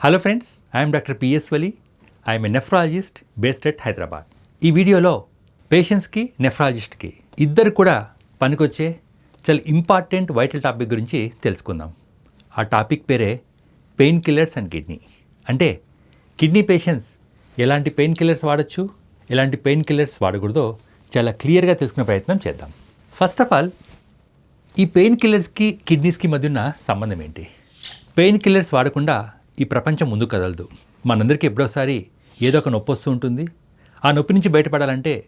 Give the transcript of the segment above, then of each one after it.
Hello friends I'm doctor PS Vali I'm a nephrologist based at Hyderabad ఈ వీడియోలో పేషెంట్స్కి నెఫ్రాలజిస్ట్కి ఇద్దరు కూడా పనికొచ్చే చాలా ఇంపార్టెంట్ వైటల్ టాపిక్ గురించి తెలుసుకుందాం. ఆ టాపిక్ పేరే పెయిన్ కిల్లర్స్ అండ్ కిడ్నీ అంటే కిడ్నీ పేషెంట్స్ ఎలాంటి పెయిన్ కిల్లర్స్ వాడచ్చు? ఎలాంటి పెయిన్ కిల్లర్స్ వాడకూడదో చాలా క్లియర్గా తెలుసుకునే ప్రయత్నం చేద్దాం. ఫస్ట్ ఆఫ్ ఆల్ ఈ పెయిన్ కిల్లర్స్కి కిడ్నీస్కి మధ్య ఉన్న సంబంధం ఏంటి? పెయిన్ కిల్లర్స్ వాడకుండా ఈ ప్రపంచం ముందు కదలదు. మనందరికీ ఎప్పుడోసారి ఏదో ఒక నొప్పి వస్తూ ఉంటుంది. ఆ నొప్పి నుంచి బయటపడాలంటే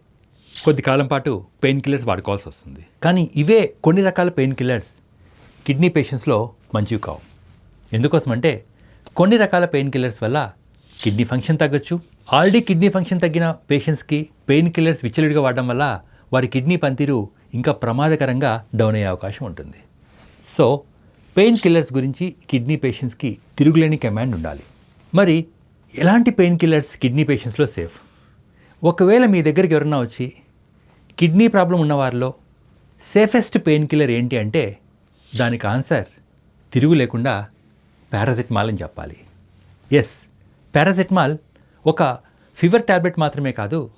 కొద్ది కాలం పాటు పెయిన్ కిల్లర్స్ వాడుకోవాల్సి వస్తుంది. కానీ ఇవే కొన్ని రకాల పెయిన్ కిల్లర్స్ కిడ్నీ పేషెంట్స్లో మంచివి కావు. ఎందుకోసం అంటే కొన్ని రకాల పెయిన్ కిల్లర్స్ వల్ల కిడ్నీ ఫంక్షన్ తగ్గొచ్చు. ఆల్రెడీ కిడ్నీ ఫంక్షన్ తగ్గిన పేషెంట్స్కి పెయిన్ కిల్లర్స్ విచ్చలుడిగా వాడడం వల్ల వారి కిడ్నీ పనితీరు ఇంకా ప్రమాదకరంగా డౌన్ అయ్యే అవకాశం ఉంటుంది. సో పెయిన్ కిల్లర్స్ గురించి కిడ్నీ పేషెంట్స్కి తిరుగులేని కమాండ్ ఉండాలి. మరి ఎలాంటి పెయిన్ కిల్లర్స్ కిడ్నీ పేషెంట్స్లో సేఫ్? ఒకవేళ మీ దగ్గరికి ఎవరన్నా వచ్చి కిడ్నీ ప్రాబ్లం ఉన్నవారిలో సేఫెస్ట్ పెయిన్ కిల్లర్ ఏంటి అంటే దానికి ఆన్సర్ తిరుగు లేకుండా పారాసెటమాల్ అని చెప్పాలి. ఎస్ పారాసెటమాల్ ఒక ఫీవర్ ట్యాబ్లెట్ మాత్రమే కాదు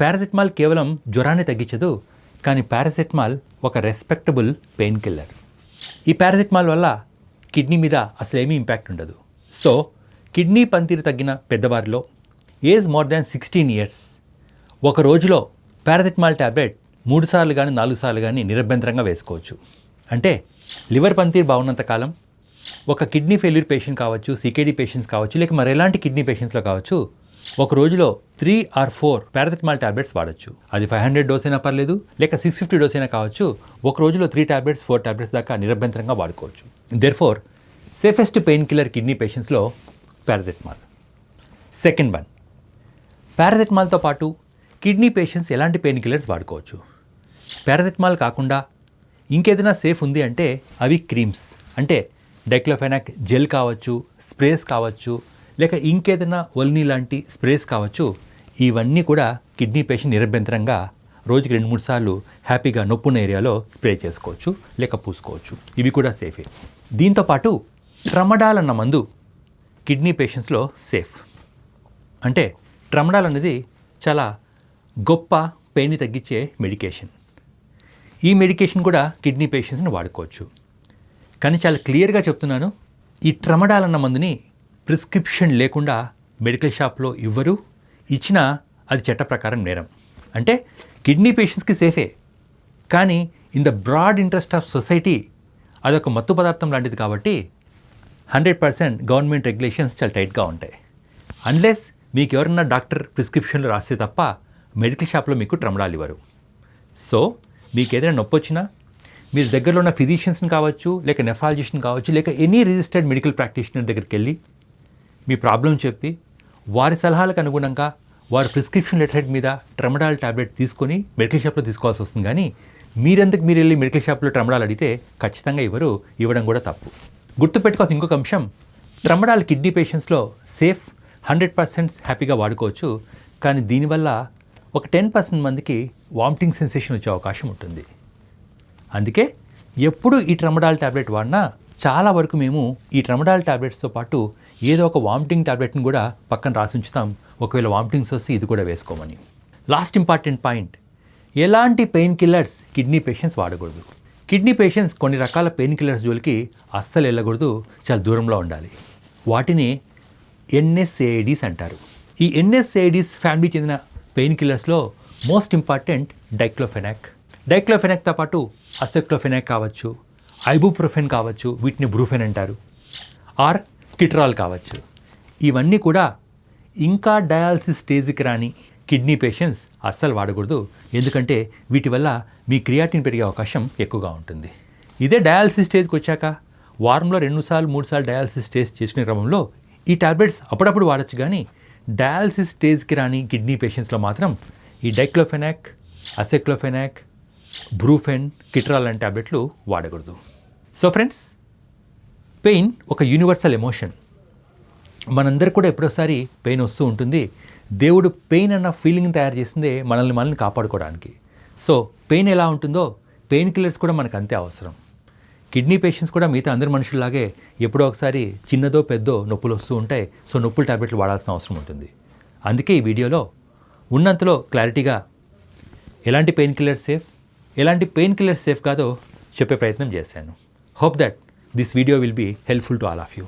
పారాసెటమాల్ కేవలం జ్వరాన్ని తగ్గించదు కానీ పారాసెటమాల్ ఒక రెస్పెక్టబుల్ పెయిన్ కిల్లర్. ఈ పారాసిటమాల్ వల్ల కిడ్నీ మీద అసలు ఏమీ ఇంపాక్ట్ ఉండదు. సో కిడ్నీ పనితీరు తగ్గిన పెద్దవారిలో age more than sixteen years ఒక రోజులో పారాసిటమాల్ ట్యాబ్లెట్ మూడు సార్లు కానీ నాలుగు సార్లు కానీ నిరభ్యంతరంగా వేసుకోవచ్చు. అంటే లివర్ పనితీరు బాగున్నంత కాలం ఒక కిడ్నీ ఫెయిల్యూర్ పేషెంట్ కావచ్చు సికేడీ పేషెంట్స్ కావచ్చు లేక మరి ఎలాంటి కిడ్నీ పేషెంట్స్లో కావచ్చు ఒక రోజులో three or four paracetamol tablets వాడచ్చు. అది ఫైవ్ హండ్రెడ్ డోస్ అయినా పర్లేదు లేక సిక్స్ ఫిఫ్టీ డోస్ అయినా కావచ్చు ఒక రోజులో త్రీ ట్యాబ్లెట్స్ ఫోర్ ట్యాబ్లెట్స్ దాకా నిరభ్యంతరంగా వాడుకోవచ్చు. Therefore safest pain killer kidney పేషెంట్స్లో paracetamol second one పారాథెటమాల్తో పాటు కిడ్నీ పేషెంట్స్ ఎలాంటి పెయిన్ కిల్లర్స్ వాడుకోవచ్చు. పారాథెటమాల్ కాకుండా ఇంకేదైనా సేఫ్ ఉంది అంటే అవి క్రీమ్స్ అంటే డెక్లోఫెనాక్ జెల్ కావచ్చు స్ప్రేస్ కావచ్చు లేక ఇంకేదైనా ఒల్నీ లాంటి స్ప్రేస్ కావచ్చు ఇవన్నీ కూడా కిడ్నీ పేషెంట్ నిరభ్యంతరంగా రోజుకి రెండు మూడు సార్లు హ్యాపీగా నొప్పున్న ఏరియాలో స్ప్రే చేసుకోవచ్చు లేక పూసుకోవచ్చు. ఇవి కూడా సేఫే. దీంతోపాటు ట్రమడాల్ అన్న మందు కిడ్నీ పేషెంట్స్లో సేఫ్. అంటే ట్రమడాల్ అనేది చాలా గొప్ప పెయిన్ని తగ్గించే మెడికేషన్. ఈ మెడికేషన్ కూడా కిడ్నీ పేషెంట్స్ని వాడుకోవచ్చు. కానీ చాలా క్లియర్గా చెప్తున్నాను ఈ ట్రమడాల్ అన్న మందుని ప్రిస్క్రిప్షన్ లేకుండా మెడికల్ షాప్లో ఇవ్వరు ఇచ్చినా అది చట్ట ప్రకారం నేరం. అంటే కిడ్నీ పేషెంట్స్కి సేఫే కానీ in the broad interest of society అదొక మత్తు పదార్థం లాంటిది కాబట్టి హండ్రెడ్ పర్సెంట్ గవర్నమెంట్ రెగ్యులేషన్స్ చాలా టైట్గా ఉంటాయి. అన్లెస్ మీకు ఎవరన్నా డాక్టర్ ప్రిస్క్రిప్షన్లు రాస్తే తప్ప మెడికల్ షాప్లో మీకు ట్రమడాలు ఇవ్వరు. సో మీకు ఏదైనా నొప్పి వచ్చినా మీరు దగ్గరలో ఉన్న ఫిజిషియన్స్ని కావచ్చు లేక నెఫాలజిస్ట్ని కావచ్చు లేక ఎనీ రిజిస్టర్డ్ మెడికల్ ప్రాక్టీషనర్ దగ్గరికి వెళ్ళి మీ ప్రాబ్లం చెప్పి వారి సలహాలకు అనుగుణంగా వారి ప్రిస్క్రిప్షన్ లెటర్ మీద ట్రమడాల్ ట్యాబ్లెట్ తీసుకొని మెడికల్ షాప్లో తీసుకోవాల్సి వస్తుంది. కానీ మీరెందుకు మీరు వెళ్ళి మెడికల్ షాప్లో ట్రమడాల్ అడిగితే ఖచ్చితంగా ఇవ్వరు ఇవ్వడం కూడా తప్పు. గుర్తుపెట్టుకోవాల్సిన ఇంకొక అంశం ట్రమడాల్ కిడ్నీ పేషెంట్స్లో సేఫ్ హండ్రెడ్ పర్సెంట్ హ్యాపీగా వాడుకోవచ్చు. కానీ దీనివల్ల ఒక టెన్ పర్సెంట్ మందికి వామిటింగ్ సెన్సేషన్ వచ్చే అవకాశం ఉంటుంది. అందుకే ఎప్పుడు ఈ ట్రమడాల్ ట్యాబ్లెట్ వాడినా చాలా వరకు మేము ఈ ట్రమడాల్ ట్యాబ్లెట్స్తో పాటు ఏదో ఒక వామిటింగ్ ట్యాబ్లెట్ని కూడా పక్కన రాసి ఉంచుతాం ఒకవేళ వామిటింగ్స్ వస్తే ఇది కూడా వేసుకోమని. లాస్ట్ ఇంపార్టెంట్ పాయింట్ ఎలాంటి పెయిన్ కిల్లర్స్ కిడ్నీ పేషెంట్స్ వాడకూడదు. కిడ్నీ పేషెంట్స్ కొన్ని రకాల పెయిన్ కిల్లర్స్ జోలికి అస్సలు వెళ్ళకూడదు. చాలా దూరంలో ఉండాలి. వాటిని ఎన్ఎస్ఏఐడీస్ అంటారు. ఈ ఎన్ఎస్ఏఐడీస్ ఫ్యామిలీ చెందిన పెయిన్ కిల్లర్స్లో మోస్ట్ ఇంపార్టెంట్ డైక్లోఫెనాక్ డైక్లోఫెనాక్తో పాటు అసెక్లోఫెనాక్ కావచ్చు ఐబుప్రోఫెన్ కావచ్చు వీటిని బ్రూఫెన్ అంటారు. ఆర్ కిట్రాల్ కావచ్చు. ఇవన్నీ కూడా ఇంకా డయాలసిస్ స్టేజ్కి రాని కిడ్నీ పేషెంట్స్ అస్సలు వాడకూడదు. ఎందుకంటే వీటి వల్ల మీ క్రియాటిన్ పెరిగే అవకాశం ఎక్కువగా ఉంటుంది. ఇదే డయాలసిస్ స్టేజ్కి వచ్చాక వారంలో రెండు సార్లు మూడు సార్లు డయాలసిస్ స్టేజ్ చేసుకునే క్రమంలో ఈ టాబ్లెట్స్ అప్పుడప్పుడు వాడచ్చు కానీ డయాలసిస్ స్టేజ్కి రాని కిడ్నీ పేషెంట్స్లో మాత్రం ఈ డైక్లోఫెనాక్ అసెక్లోఫెనాక్ బ్రూఫెన్ కిట్రాల్ లాంటి టాబ్లెట్లు వాడకూడదు. సో ఫ్రెండ్స్ పెయిన్ ఒక యూనివర్సల్ ఎమోషన్. మనందరికి కూడా ఎప్పుడోసారి పెయిన్ వస్తూ ఉంటుంది. దేవుడు పెయిన్ అన్న ఫీలింగ్ తయారు చేసిందే మనల్ని మనల్ని కాపాడుకోవడానికి. సో పెయిన్ ఎలా ఉంటుందో పెయిన్ కిల్లర్స్ కూడా మనకు అంతే అవసరం. కిడ్నీ పేషెంట్స్ కూడా మిగతా అందరి మనుషుల్లాగే ఎప్పుడో ఒకసారి చిన్నదో పెద్దో నొప్పులు వస్తూ ఉంటాయి. సో నొప్పుల టాబ్లెట్లు వాడాల్సిన అవసరం ఉంటుంది. అందుకే ఈ వీడియోలో ఉన్నంతలో క్లారిటీగా ఎలాంటి పెయిన్ కిల్లర్స్ సేఫ్? ఎలాంటి పెయిన్ కిల్లర్ సేఫ్ కాదో చెప్పే ప్రయత్నం చేశాను. Hope that this video will be helpful to all of you